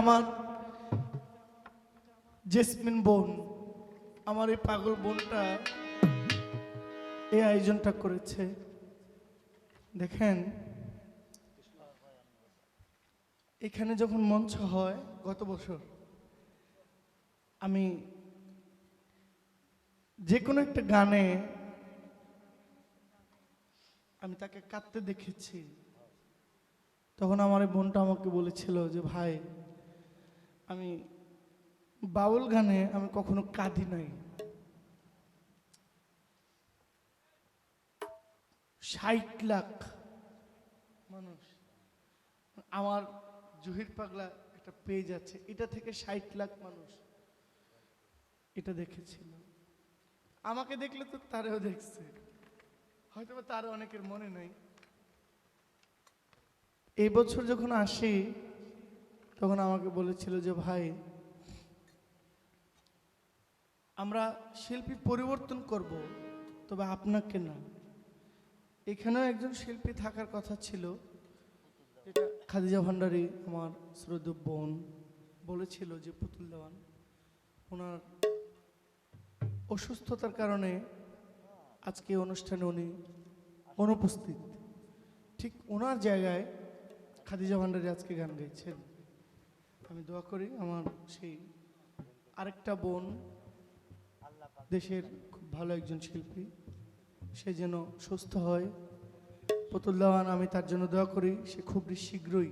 আমার জেসমিন বোন, আমার এই পাগল বোনটা এই আয়োজনটা করেছে। দেখেন, এখানে যখন মঞ্চ হয়, গত বছর আমি যে কোনো একটা গানে আমি তাকে কাঁদতে দেখেছি। তখন আমার বোনটা আমাকে বলেছিল যে, ভাই আমি বাউল গানে আমি কখনো কাঁদি নাই। ষাট লাখ মানুষ। আমার জহির পাগলা একটা পেজ আছে, এটা থেকে ষাট লাখ মানুষ এটা দেখেছিল। আমাকে দেখলে তো তারেও দেখছে। হয়তো বা তার অনেকের মনে নাই। এই বছর যখন আসি তখন আমাকে বলেছিল যে, ভাই, আমরা শিল্পী পরিবর্তন করব, তবে আপনাকে না। এখানেও একজন শিল্পী থাকার কথা ছিল, যেটা খাদিজা ভান্ডারী, আমার শ্রদ্ধ বোন, বলেছিল যে, পুতুল দেওয়ান, ওনার অসুস্থতার কারণে আজকে অনুষ্ঠানে উনি অনুপস্থিত। ঠিক ওনার জায়গায় খাদিজা ভান্ডারী আজকে গান গাইছেন। আমি দোয়া করি আমার সেই আরেকটা বোন দেশের খুব ভালো একজন শিল্পী, সে যেন সুস্থ হয়। দেওয়ান আমি তার জন্য দোয়া করি, সে খুব শীঘ্রই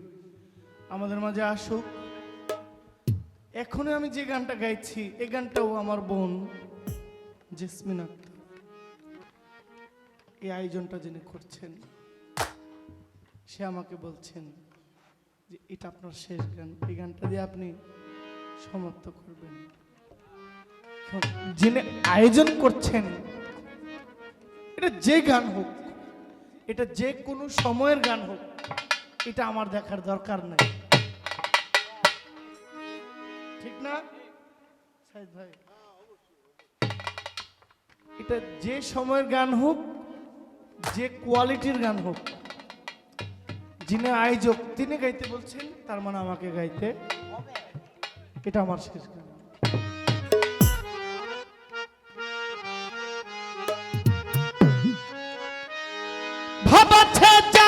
আমাদের মাঝে আসুক। এখনই আমি যে গানটা গাইছি এই গানটাও আমার বোন জেসমিন আক্তার। এই আয়োজনটা যিনি করছেন, সে আমাকে বলছেন যে এটা আপনার শেষ গান, এই গানটা দিয়ে আপনি সমাপ্ত করবেন। যিনি আয়োজন করছেন, এটা যে গান হোক, এটা যে কোনো সময়ের গান হোক, এটা আমার দেখার দরকার নাই। ঠিক না? এটা যে সময়ের গান হোক, যে কোয়ালিটির গান হোক যিনি আয়োজক তিনি গাইতে বলছেন তার মানে আমাকে গাইতে এটা আমার শেষ ভাবাচ্ছে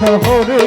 শহরে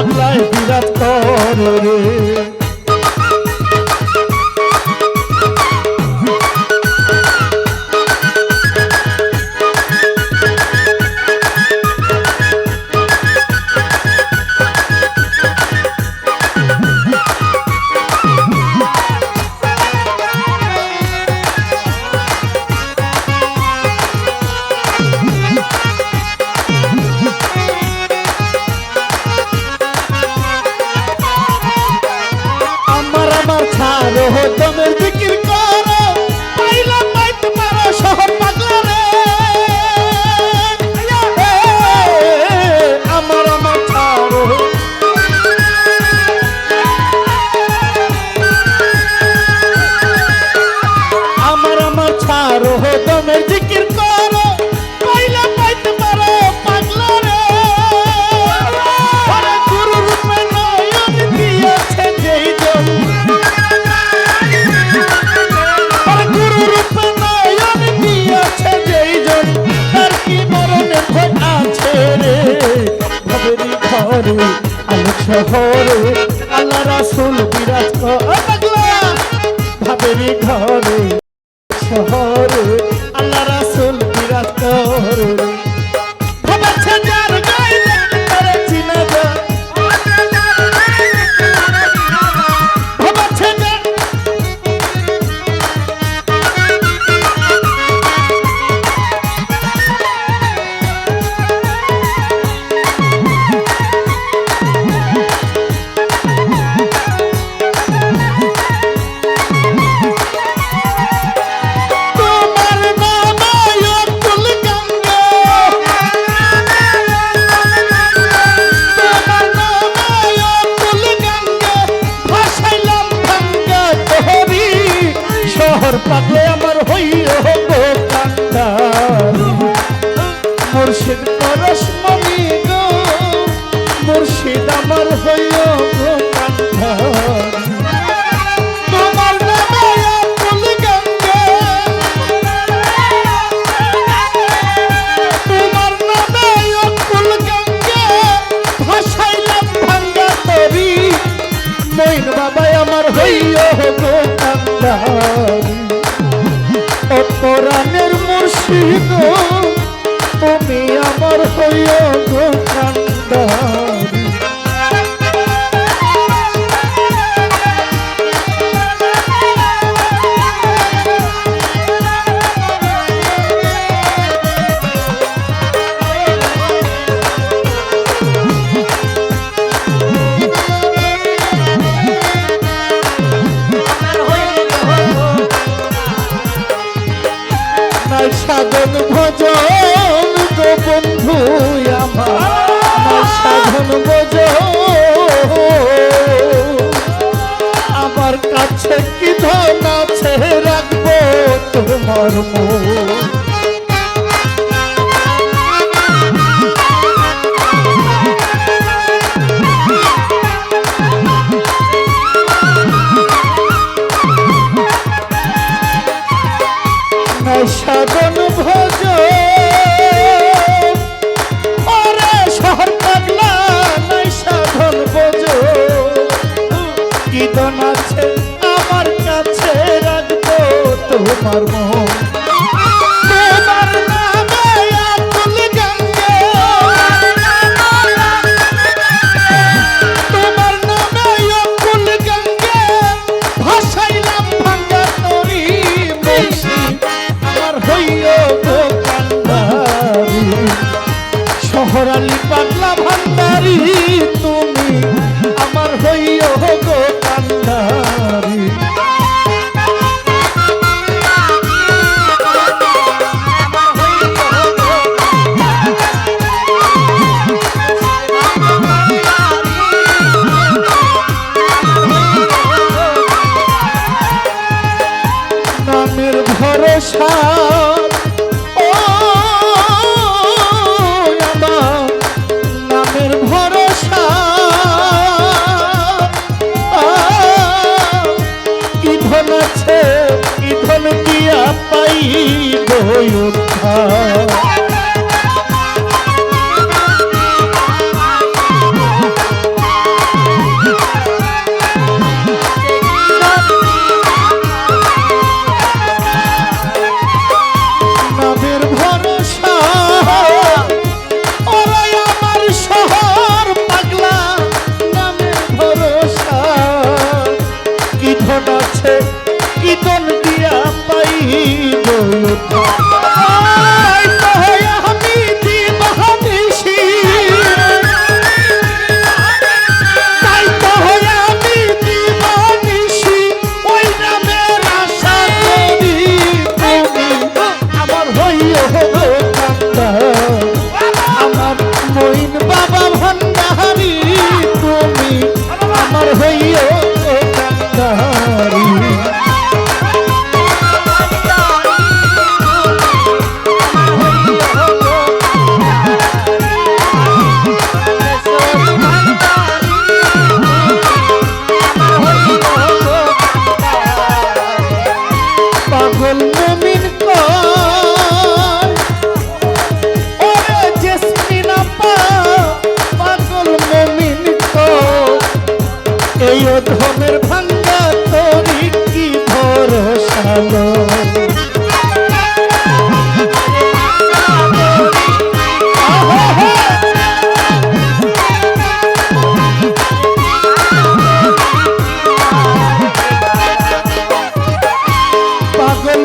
বাংলায় আলোক আল্লাহ রাসুল বিরাজ ভাবেরি ঘরে শহরে আল্লাহ রাসুল বিরাজ করে। mamita amor soy ছোট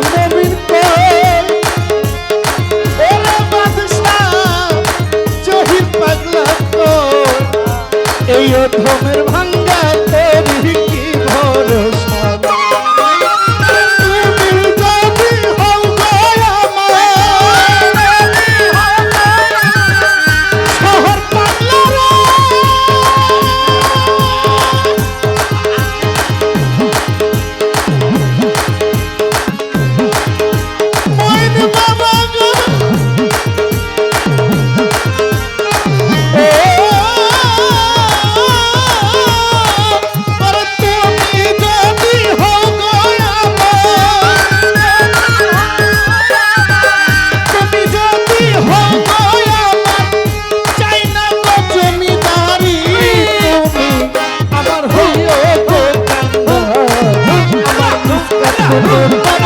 পাগল Yeah.